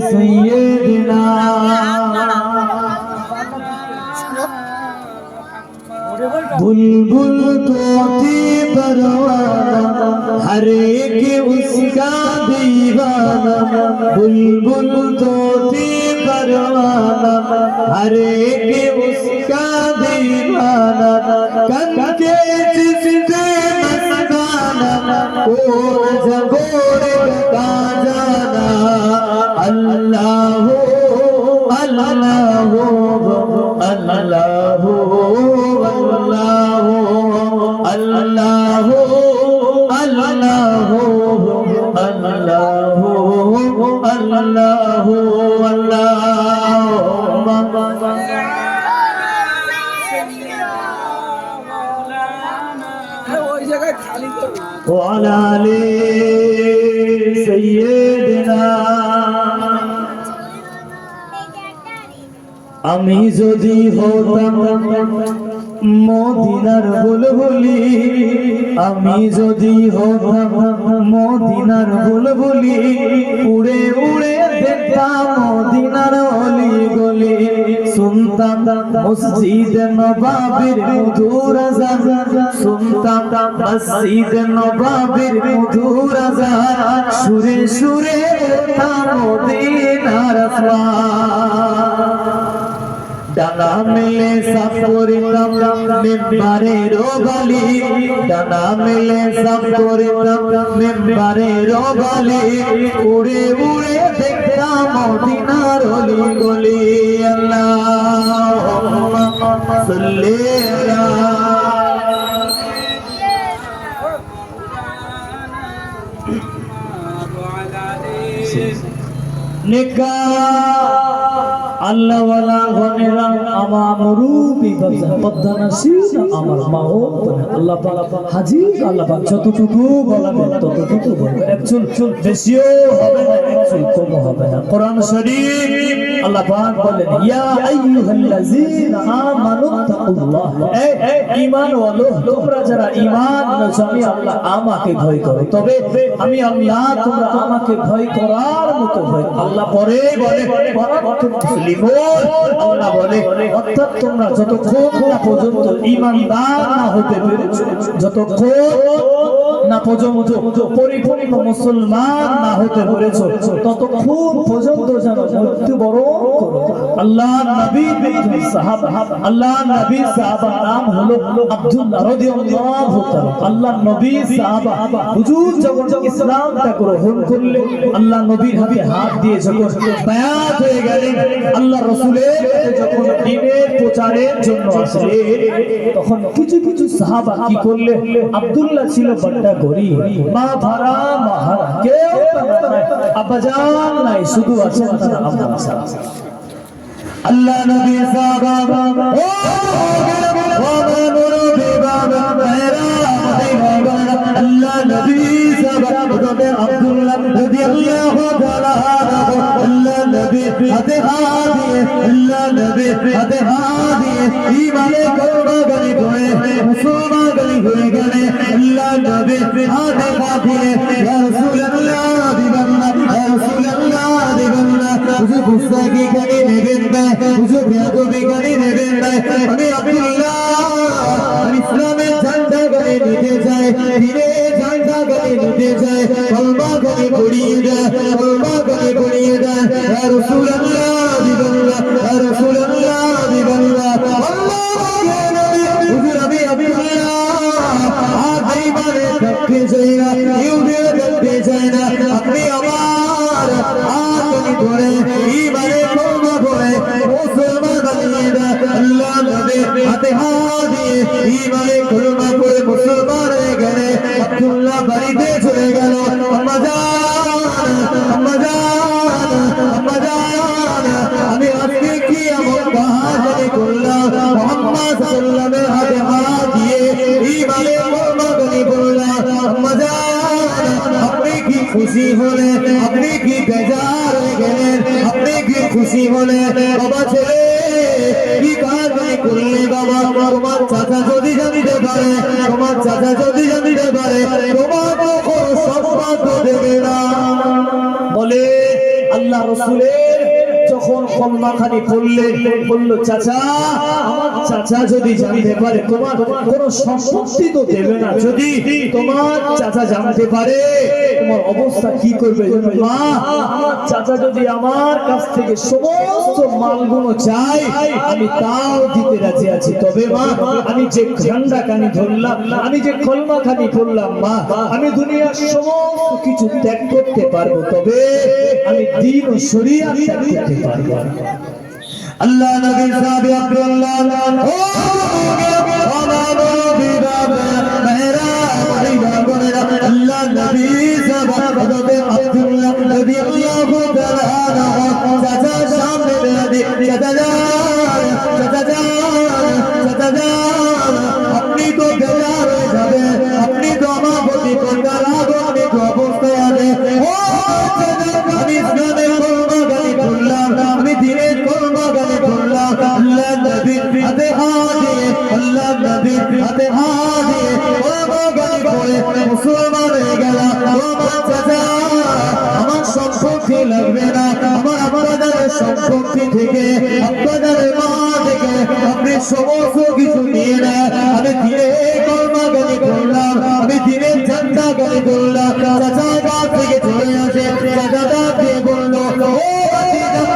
सैयदना बुलबुल तोते परवाना हर एक उसका दीवाना। बुलबुल तोते परवाना हर एक उसका दीवाना। कन के जिसके मस्ताना को जबोर का जाना। আল্লাহু আল্লাহু আল্লাহু আল্লাহু আল্লাহু আল্লাহু আল্লাহু আল্লাহু আল্লাহ وعلى آل سيدنا আমি যদি হতাম মদিনার বুলবুলি, আমি যদি হতাম মদিনার বুলবুলি, উড়ে উড়ে দেখতাম মদিনার অলি গলি শুনতাম মসজিদ নবাবির মধুর শুনতাম মসজিদ নবাবির মধুর আজান। সুরে সুরে মদিনার আসমান। মেলে সাপরিতাম মেম্বারে রোগালি। ডানা মেলে সাপরিতাম মেম্বারে রোগালি। উড়ে উড়ে দেখতাম মদিনার অলি গলি আল্লাহ সাল্লি নিকা আল্লাহ ওয়ালা গনেরা আমার মুরুবি। পদ্মা পদ্মানাসি আমার মা ও আল্লাহ পাক হাজি আল্লাহ পাক যতটুকু বলাবে ততটুকু বলবে একচুল চুল বেশিও হবে না, একচুল কম হবে না। কোরআন শরীফ আল্লাহ পাক বলেন, ইয়া আইয়ুহাল্লাযীনা আমানু তাকুল্লাহ। এই ওয়ালো, তোমরা যারা এনেছো আমি আল্লাহ আমাকে ভয় করো। তবে আমি আল্লাহ, তোমরা আমাকে ভয় করার মতো ভয় আল্লাহ পরে বলে আল্লাহ বলে, অর্থাৎ তোমরা না পর্যন্ত ঈমানদার না হতে পেরেছ, যতক্ষণ না পর্যন্ত পরিপূর্ণ মুসলমান না হতে পেরেছ, ততক্ষণ পর্যন্ত যেন মৃত্যুবরণ করো। আল্লাহ নবী সাহাবা আল্লাহ নবী সাহাবা নাম হলো আব্দুল্লাহ রাদিয়াল্লাহু তাআলা। আল্লাহ নবী সাহাবা, হুজুর যখন ইসলামটা গ্রহণ করলে আল্লাহ নবীর হাতে হাত দিয়ে যখন বায়াত হয়ে গেলেন, আল্লাহ রাসূলের যখন দ্বীনের প্রচারের জন্য আসলেন, তখন কিছু কিছু সাহাবা কি করলে আব্দুল্লাহ ছিল বড়টা গরিব। মা ভাড়া মাহারা কেউ নাই আব্বাজান নাই, শুধু আছেন তারা আব্বা আল্লাহ নবী সাহাবা, ও আল্লাহ নবী হাতে হাত দিয়ে, আল্লাহ নবী হাতে হাত দিয়ে, ঈমানে কলমা গলি করে মুসলমান গলি হয়ে গেলে, আল্লাহ নবী হাতে হাত দিয়ে রাসূলুল্লাহ হুজুর গুস্তাকি কানে নেবেন না, হুজুর বেয়াদবি কানে নেবেন না। আমি আব্দুল্লাহ ইসলামের ঝান্ডা গায়ে নিতে যায় ধীরে ঝান্ডা গায়ে নিতে যায় কলমা গায়ে পড়িয়ে দেয়, কলমা গায়ে পড়িয়ে দেয়। রসুল্লাহ নবী হাতে দিয়ে আপনি কি খুশি হলে আপনি কি বেজার হয়ে গেলেন? আপনি কি খুশি হলে বাবা ছেলে কাজ আমি করলে বাবা, তোমার চাচা যদি জানিতে পারে, তোমার চাচা যদি জানিতে পারে তোমার দেবে না। বলে আল্লাহ রসুলের যখন কন্যাখানি পড়লেন বলল, চাচা, আমার চাচা যদি জানতে পারে, তোমার কোনো সম্পত্তি তো দেবে না যদি তোমার চাচা জানতে পারে, তোমার অবস্থা কি করবে? মা, চাচা যদি আমার কাছ থেকে সমস্ত মালগুলো চাই আমি তাও দিতে রাজি আছি তবে মা, আমি যে ঠান্ডা কানি ধরলাম, আমি যে কলমা খানি পড়লাম মা, আমি দুনিয়ার সমস্ত কিছু ত্যাগ করতে পারব, তবে আমি দিন ও ত্যাগ করতে পারব। আল্লাহ নবী সাহাবী আব্দুল্লাহ। ও আল্লাহ নবী সাহাবী আব্দুল্লাহ, রাদিয়াল্লাহু তাআলা চাচা সামনে বেরাদি চাচা সম্পত্তি লাগবে না আমার আপনাদের সম্পত্তি থেকে আপনাদের মা থেকে আপনি সমস্ত কিছু নিয়ে নেন আমি কলমা গালি করলাম আমি ঝান্ডা গালি করলাম চাচা গা থেকে চলে আসে চাচা ডাক দিয়ে বলল ও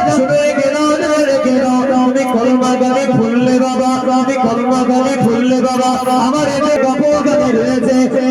শুনে গেল শুনে আমি কলমা ফুললে বাবা, আমি কলমা ফুললে বাবা। আমার এতে গপ গালি রয়েছে।